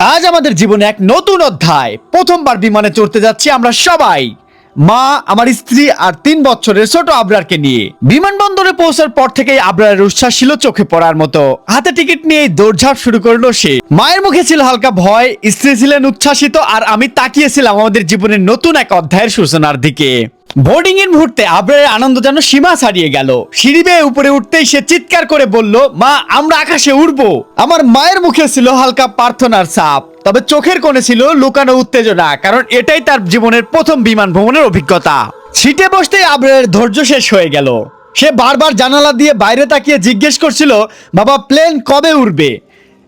আজ আমাদের জীবনে এক নতুন অধ্যায়। প্রথমবার বিমানে চড়তে যাচ্ছি আমরা সবাই। মা, আমার স্ত্রী আর তিন বছরের ছোট আবরারকে নিয়ে। বিমানবন্দরে পৌঁছার পর থেকেই আবরারের উচ্ছ্বাস ছিল চোখে পড়ার মতো। হাতে টিকিট নিয়ে দৌড়ঝাঁপ শুরু করল সে। মায়ের মুখে ছিল হালকা ভয়, স্ত্রী ছিলেন উচ্ছ্বাসিত, আর আমি তাকিয়েছিলাম আমাদের জীবনের নতুন এক অধ্যায়ের সূচনার দিকে। বোর্ডিং এর মুহূর্তে আবরারের আনন্দ যেন সীমা ছাড়িয়ে গেল। সিঁড়ি বেয়ে উপরে উঠতেই সে চিৎকার করে বলল, মা, আমরা আকাশে উড়বো। আমার মায়ের মুখে ছিল হালকা প্রার্থনার চাপ তবে চোখের কোণে ছিল লুকানো উত্তেজনা, কারণ এটাই তার জীবনের প্রথম বিমান ভ্রমণের অভিজ্ঞতা। সিটে বসতেই আবরারের ধৈর্য শেষ হয়ে গেল। সে বারবার জানালা দিয়ে বাইরে তাকিয়ে জিজ্ঞেস করছিল, বাবা, প্লেন কবে উড়বে?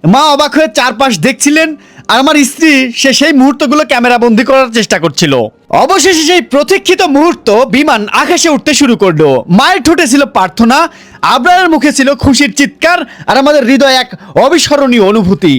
মা অবাক হয়ে চারপাশ দেখছিলেন আর আমার স্ত্রী, সে সেই মুহূর্তগুলো ক্যামেরা বন্দি করার চেষ্টা করছিল। অবশেষে সেই প্রতীক্ষিত মুহূর্ত বিমান আকাশে উঠতে শুরু করল। মায়ের ঠোঁটে ছিল প্রার্থনা, আবরারের মুখে ছিল খুশির চিৎকার আর আমাদের হৃদয় এক অবিস্মরণীয় অনুভূতি।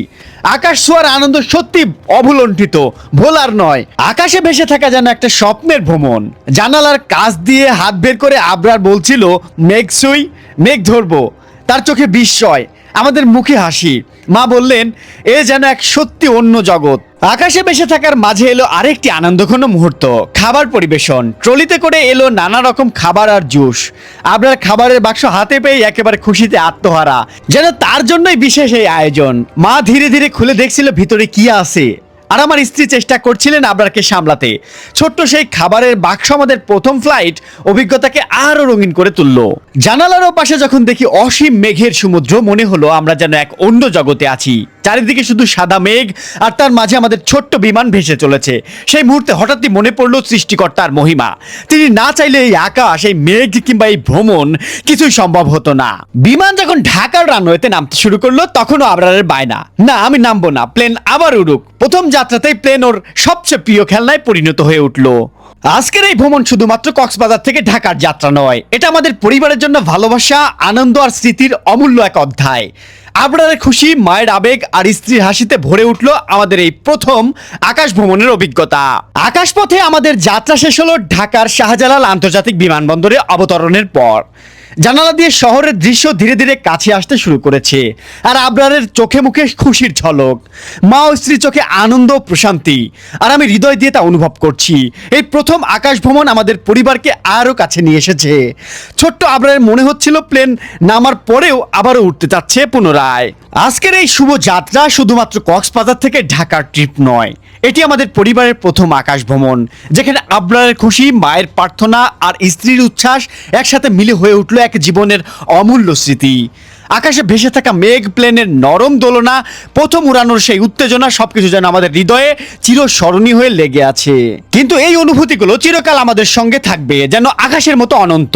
আকাশ ছোঁয়ার আনন্দ সত্যি অভুলণ্ঠিত, ভোলার নয়। আকাশে ভেসে থাকা যেন একটা স্বপ্নের ভ্রমণ। জানালার কাছ দিয়ে হাত বের করে আবরার বলছিল, মেঘ সুই মেঘ ধরবো। তার চোখে বিস্ময়, আমাদের মুখে হাসি। মা বললেন, এ যেন এক সত্যি অন্য জগৎ। আকাশে বেসে থাকার মাঝে এলো আরেকটি আনন্দঘন মুহূর্ত, খাবার পরিবেশন। ট্রলিতে করে এলো নানা রকম খাবার আর জুস। আপনার খাবারের বাক্স হাতে পেয়ে একেবারে খুশিতে আত্মহারা। যেন তার জন্যই বিশেষ এই আয়োজন। মা ধীরে ধীরে খুলে দেখছিল ভিতরে কি আছে। আর আমার স্ত্রী চেষ্টা করছিলেন আবরারকে সামলাতে। ছোট্ট সেই খাবারের বাক্স আমাদের প্রথম ফ্লাইট অভিজ্ঞতাকে আরও রঙিন করে তুলল। জানালারও পাশে যখন দেখি অসীম মেঘের সমুদ্র, মনে হলো আমরা যেন এক অন্য জগতে আছি। চারিদিকে শুধু সাদা মেঘ, আর তার মাঝে আমাদের ছোট্ট বিমান ভেসে চলেছে। সেই মুহূর্তে হঠাৎই মনে পড়ল সৃষ্টিকর্তার মহিমা। তিনি না চাইলে এই আকাশ, এই মেঘ কিংবা এই ভ্রমণ কিছুই সম্ভব হতো না। বিমান যখন ঢাকার রানওয়েতে নামতে শুরু করল, তখনও আবরারের বায়না। না, আমি নামবো না, প্লেন আবার উড়ুক। প্রথম যাত্রাতেই প্লেন ওর সবচেয়ে প্রিয় খেলনায় পরিণত হয়ে উঠল। আজকের এই ভ্রমণ শুধুমাত্র কক্সবাজার থেকে ঢাকার যাত্রা নয়, এটা আমাদের পরিবারের জন্য ভালোবাসা, আনন্দ আর স্মৃতির অমূল্য এক অধ্যায়। আবরারের খুশি, মায়ের আবেগ আর স্ত্রীর হাসিতে ভরে উঠল আমাদের এই প্রথম আকাশ ভ্রমণের অভিজ্ঞতা। আকাশপথে আমাদের যাত্রা শেষ হলো ঢাকার শাহজালাল আন্তর্জাতিক বিমানবন্দরে অবতরণের পর। জানালা দিয়ে শহরের দৃশ্য ধীরে ধীরে কাছে আসতে শুরু করেছে। আর আবরারের চোখে মুখে খুশির ঝলক, মা ও স্ত্রী চোখে আনন্দ প্রশান্তি, আর আমি হৃদয় দিয়ে তা অনুভব করছি। এই প্রথম আকাশ ভ্রমণ আমাদের পরিবারকে আরও কাছে নিয়ে এসেছে। ছোট্ট আবরারের মনে হচ্ছিল প্লেন নামার পরেও আবারও উঠতে চাচ্ছে পুনরায়। আজকের এই শুভ যাত্রা শুধুমাত্র কক্সবাজার থেকে ঢাকার ট্রিপ নয়, এটি আমাদের পরিবারের প্রথম আকাশ ভ্রমণ, যেখানে আবরারের খুশি, মায়ের প্রার্থনা আর স্ত্রীর উচ্ছ্বাস একসাথে মিলে হয়ে উঠল এক জীবনের অমূল্য স্মৃতি। আকাশে ভেসে থাকা মেঘ, প্লেনের নরম দোলনা, প্রথম উড়ানোর সেই উত্তেজনা, সবকিছু যেন আমাদের হৃদয়ে চিরস্মরণীয় হয়ে লেগে আছে। কিন্তু এই অনুভূতিগুলো চিরকাল আমাদের সঙ্গে থাকবে, যেন আকাশের মতো অনন্ত।